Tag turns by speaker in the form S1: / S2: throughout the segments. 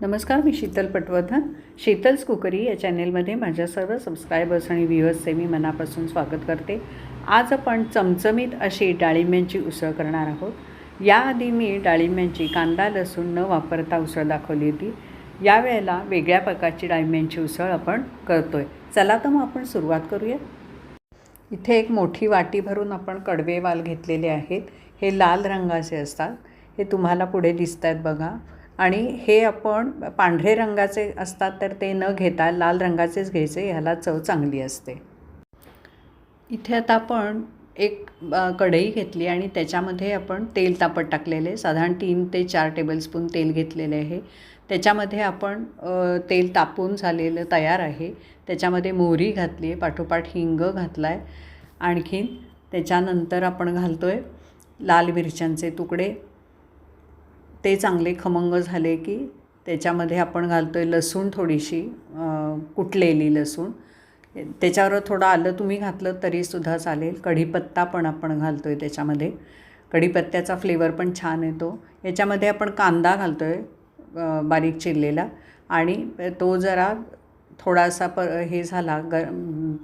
S1: नमस्कार मी शीतल पटवर्धन. शीतल्स कुकरी या चॅनेलमध्ये माझ्या सर्व सबस्क्रायबर्स आणि व्ह्युअर्सचे मी मनापासून स्वागत करते. आज आपण चमचमीत अशी डाळिंब्यांची उसळ करणार आहोत. याआधी मी डाळिंब्यांची कांदा लसूण न वापरता उसळ दाखवली होती. यावेळेला वेगळ्या प्रकारची डाळिंब्यांची उसळ आपण करतो आहे चला तर मग आपण सुरुवात करूया. इथे एक मोठी वाटी भरून आपण कडवे वाल घेतलेले आहेत. हे लाल रंगाचे असतात. हे तुम्हाला पुढे दिसत आहेत बघा. आणि हे आपण पांढरे रंगाचे असतात तर ते न घेता लाल रंगाचेच घ्यायचे ह्याला चव चांगली असते. इथे आता आपण एक कढई घेतली आणि त्याच्यामध्ये आपण तेल तापत टाकलेले साधारण तीन ते चार टेबलस्पून तेल घेतलेले आहे. त्याच्यामध्ये आपण तेल तापून झालेलं तयार आहे. त्याच्यामध्ये मोहरी घातली आहे पाठोपाठ हिंग घातला आहे आणखीन त्याच्यानंतर आपण घालतो आहे लाल मिरच्यांचे तुकडे. ते चांगले खमंग झाले की त्याच्यामध्ये आपण घालतो आहे लसूण थोडीशी कुटलेली लसूण. त्याच्यावर थोडं आलं तुम्ही घातलं तरीसुद्धा चालेल. कढीपत्ता पण आपण घालतो आहे त्याच्यामध्ये. कढीपत्त्याचा फ्लेवर पण छान येतो. याच्यामध्ये आपण कांदा घालतो आहे बारीक चिरलेला. आणि तो जरा थोडासा प हे झाला ग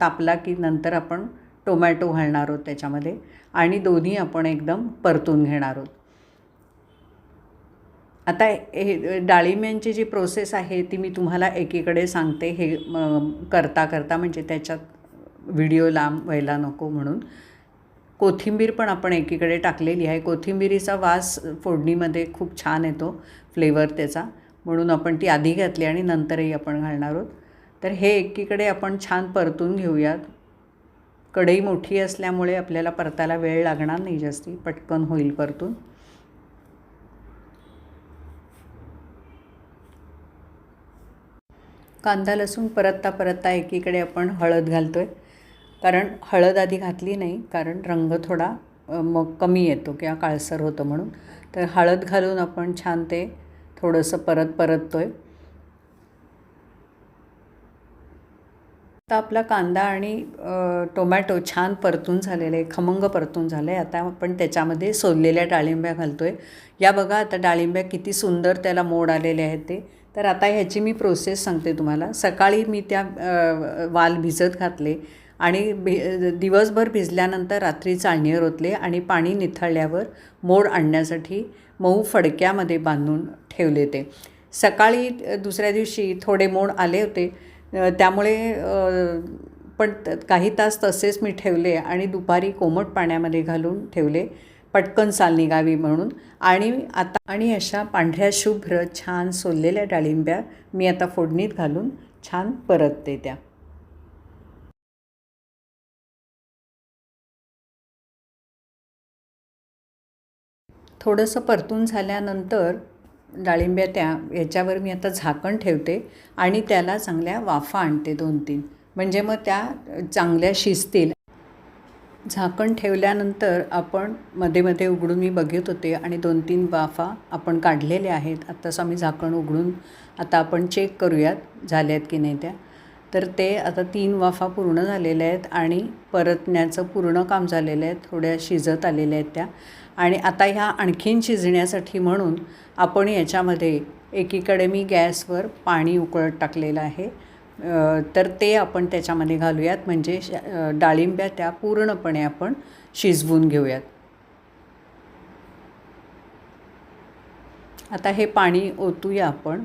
S1: तापला की नंतर आपण टोमॅटो घालणार आहोत त्याच्यामध्ये. आणि दोन्ही आपण एकदम परतून घेणार आहोत. आता हे डाळिंब्यांची जी प्रोसेस आहे ती मी तुम्हाला एकीकडे सांगते. हे करता करता म्हणजे त्याच्यात व्हिडिओ लांब व्हायला नको म्हणून. कोथिंबीर पण आपण एकीकडे टाकलेली आहे. कोथिंबिरीचा वास फोडणीमध्ये खूप छान येतो फ्लेवर त्याचा. म्हणून आपण ती आधी घातली आणि नंतरही आपण घालणार आहोत. तर हे एकीकडे आपण छान परतून घेऊयात. कढई मोठी असल्यामुळे आपल्याला परतायला वेळ लागणार नाही जास्ती. पटकन होईल परतून. कांदा लसूण परतता परतता एकीकडे आपण हळद घालतो आहे कारण हळद आधी घातली नाही कारण रंग थोडा मग कमी येतो किंवा काळसर होतं म्हणून. तर हळद घालून आपण छान ते थोडंसं परत परततो आहे आता आपला कांदा आणि टोमॅटो छान परतून झालेले आहे खमंग परतून झाले आहे आता आपण त्याच्यामध्ये सोललेल्या डाळिंब्या घालतो आहे या बघा आता डाळिंब्या किती सुंदर त्याला मोड आलेले आहेत ते. तर आता ह्याची मी प्रोसेस सांगते तुम्हाला. सकाळी मी त्या वाल भिजत घातले आणि भि दिवसभर भिजल्यानंतर रात्री चाळणीवर ओतले आणि पाणी निथळल्यावर मोड आणण्यासाठी मऊ फडक्यामध्ये बांधून ठेवले ते. सकाळी दुसऱ्या दिवशी थोडे मोड आले होते. त्यामुळे पण त- काही तास तसेच मी ठेवले आणि दुपारी कोमट पाण्यामध्ये घालून ठेवले. पटकन साल निघावी म्हणून. आणि आता आणि अशा पांढऱ्या शुभ्र छान सोललेल्या डाळिंब्या मी आता फोडणीत घालून छान परतते त्या थोडंसं परतून झाल्यानंतर डाळिंब्या त्या याच्यावर मी आता झाकण ठेवते आणि त्याला चांगल्या वाफा आणते दोन तीन म्हणजे मग त्या चांगल्या शिजतील. झाकण ठेवल्यानंतर आपण मध्ये मध्ये उघडून मी बघत होते आणि दोन तीन वाफा आपण काढलेल्या आहेत. आत्ताच आम्ही झाकण उघडून आता आपण चेक करूयात झाल्या आहेत की नाही त्या. तर ते आता तीन वाफा पूर्ण झालेल्या आहेत आणि परतण्याचं पूर्ण काम झालेलं आहे. थोड्या शिजत आलेल्या आहेत त्या. आणि आता ह्या आणखीन शिजण्यासाठी म्हणून आपण याच्यामध्ये एकीकडे मी गॅसवर पाणी उकळत टाकलेलं आहे. तर ते आपण त्याच्यामध्ये घालूयात. म्हणजे श- डाळिंब्या त्या पूर्णपणे आपण शिजवून घेऊयात. आता हे पाणी ओतूया आपण.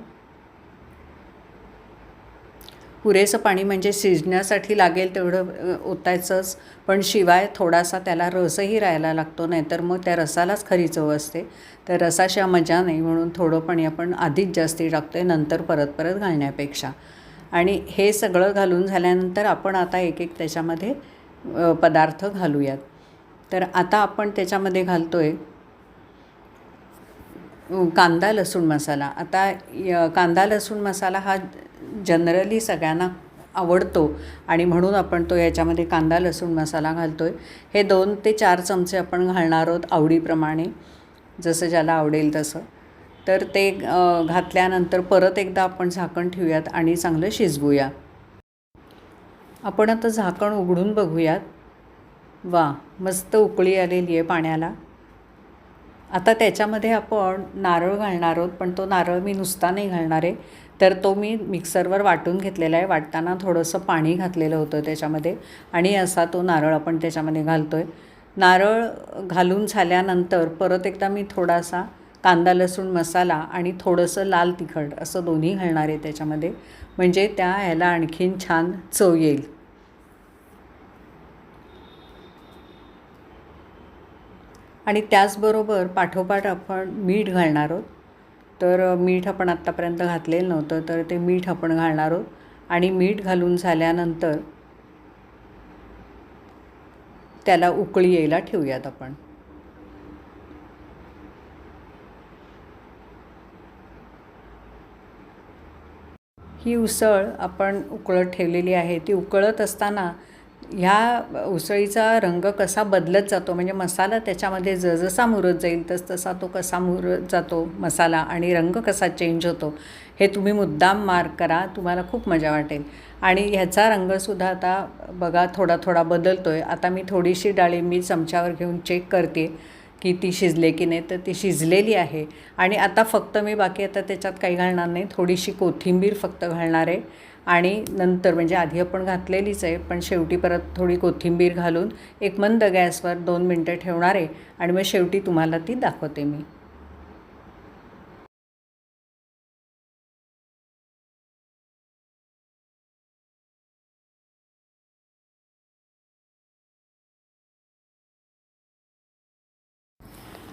S1: पुरेसं पाणी म्हणजे शिजण्यासाठी लागेल तेवढं ओतायचंच. पण शिवाय थोडासा त्याला रसही राहायला लागतो नाहीतर मग त्या रसालाच खरी चव असते. तर रसाशिवाय मजा नाही म्हणून थोडं पाणी आपण आधीच जास्ती टाकतो आहे नंतर परत परत घालण्यापेक्षा. आणि हे सगळं घालून झाल्यानंतर आपण आता एक एक त्याच्यामध्ये पदार्थ घालूयात. तर आता आपण त्याच्यामध्ये घालतो आहे कांदा लसूण मसाला. आता य- कांदा लसूण मसाला हा जनरली सगळ्यांना आवडतो आणि म्हणून आपण तो याच्यामध्ये कांदा लसूण मसाला घालतो आहे हे दोन ते चार चमचे आपण घालणार आहोत आवडीप्रमाणे जसं ज्याला आवडेल तसं. तर ते घातल्यानंतर परत एकदा आपण झाकण ठेवूयात आणि चांगलं शिजवूया. आपण आता झाकण उघडून बघूयात. वा मस्त उकळी आलेली आहे पाण्याला. आता त्याच्यामध्ये आपण नारळ घालणार आहोत पण तो नारळ मी नुसता नाही घालणार आहे. तर तो मी मिक्सरवर वाटून घेतलेला आहे. वाटताना थोडंसं पाणी घातलेलं होतं त्याच्यामध्ये आणि असा तो नारळ आपण त्याच्यामध्ये घालतो आहे नारळ घालून झाल्यानंतर परत एकदा मी थोडासा कांदा लसूण मसाला आणि थोडंसं लाल तिखट असं दोन्ही घालणार आहे त्याच्यामध्ये. म्हणजे त्या ह्याला आणखीन छान चव येईल. आणि त्याचबरोबर पाठोपाठ आपण मीठ घालणार आहोत. तर मीठ आपण आत्तापर्यंत घातलेलं नव्हतं तर ते मीठ आपण घालणार आहोत. आणि मीठ घालून झाल्यानंतर त्याला उकळी यायला ठेवूयात आपण. ही उसळ आपण उकळत ठेवलेली आहे. ती उकळत असताना ह्या उसळीचा रंग कसा बदलत जातो? म्हणजे मसाला त्याच्यामध्ये जसजसा मुरत जाईल तस तसा तो कसा मुरत जातो मसाला आणि रंग कसा चेंज होतो हे तुम्ही मुद्दाम मार्क करा तुम्हाला खूप मजा वाटेल. आणि ह्याचा रंगसुद्धा आता बघा थोडा थोडा बदलतो आहे आता मी थोडीशी डाळिंबी चमच्यावर घेऊन चेक करते. की ती शिजले की नाही तर ती शिजलेली आहे. आणि आता फक्त मी बाकी आता त्याच्यात काही घालणार नाही. थोडीशी कोथिंबीर फक्त घालणार आहे. आणि नंतर म्हणजे आधी आपण घातलेलीच आहे पण शेवटी परत थोडी कोथिंबीर घालून एक मंद गॅसवर दोन मिनटं ठेवणार आहे. आणि मग शेवटी तुम्हाला ती दाखवते मी.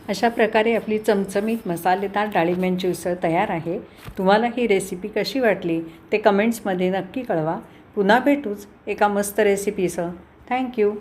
S1: अशा प्रकारे आपली चमचमीत मसालेदार डाळिंब्यांची उसळ तयार आहे. तुम्हाला ही रेसिपी कशी वाटली ते कमेंट्समध्ये नक्की कळवा. पुन्हा भेटूच एका मस्त रेसिपीसह थँक्यू